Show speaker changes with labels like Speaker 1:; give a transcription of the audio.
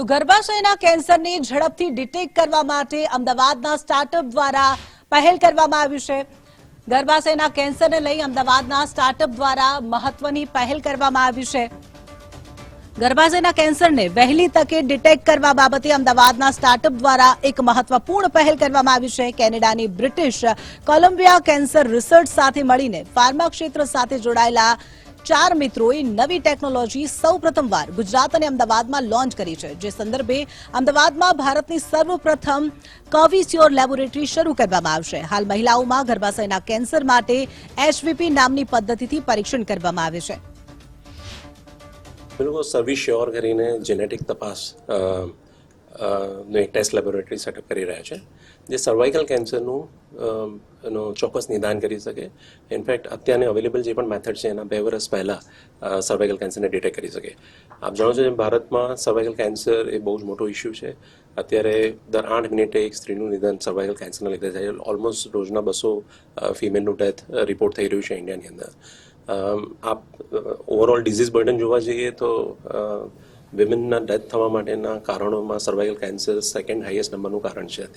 Speaker 1: તો ગર્ભાશયના કેન્સરને ઝડપથી ડિટેક્ટ કરવા માટે અમદાવાદના સ્ટાર્ટઅપ દ્વારા પહેલ કરવામાં આવી છે. ગર્ભાશયના કેન્સરને લઈ અમદાવાદના સ્ટાર્ટઅપ દ્વારા મહત્વની પહેલ કરવામાં આવી છે. ગર્ભાશયના કેન્સરને વહેલી તકે ડિટેક્ટ કરવા બાબતે અમદાવાદના સ્ટાર્ટઅપ દ્વારા એક મહત્વપૂર્ણ પહેલ કરવામાં આવી છે. કેનેડાની બ્રિટિશ કોલંબિયા કેન્સર રિસર્ચ સાથે મળીને ફાર્મા ક્ષેત્ર સાથે જોડાયેલા ચાર મિત્રોએ નવી ટેકનોલોજી સૌ પ્રથમવાર ગુજરાત અને અમદાવાદમાં લોન્ચ કરી છે, જે સંદર્ભે અમદાવાદમાં ભારતની સર્વપ્રથમ કોવિસ્યોર લેબોરેટરી શરૂ કરવામાં આવશે. હાલ મહિલાઓમાં ગર્ભાશયના કેન્સર માટે એચવીપી નામની પદ્ધતિથી પરીક્ષણ કરવામાં આવે છે.
Speaker 2: લોકો કરીને જેનેટિક તપાસ નો એક ટેસ્ટ લેબોરેટરી સેટઅપ કરી રહ્યા છે જે સર્વાઇકલ કેન્સરનું અ, ચોક્કસ નિદાન કરી શકે. ઇનફેક્ટ અત્યારે અવેલેબલ જે પણ મેથડ છે એના બે વર્ષ પહેલાં સર્વાઇકલ કેન્સરને ડિટેક્ટ કરી શકે. આપ જાણો છો જેમ ભારતમાં સર્વાઇકલ કેન્સર એ બહુ જ મોટો ઇસ્યુ છે. અત્યારે દર આઠ મિનિટે એક સ્ત્રીનું નિદાન સર્વાઇકલ કેન્સરના લીધે થાય. ઓલમોસ્ટ રોજના બસો ફિમેલનું ડેથ રિપોર્ટ થઈ રહ્યું છે ઇન્ડિયાની અંદર. આપ ઓવરઓલ ડિઝીઝ બર્ડન જોવા જઈએ તો વિમેનના ડેથ થવા માટેના કારણોમાં સર્વાઇકલ કેન્સર સેકન્ડ હાઈએસ્ટ નંબરનું કારણ છે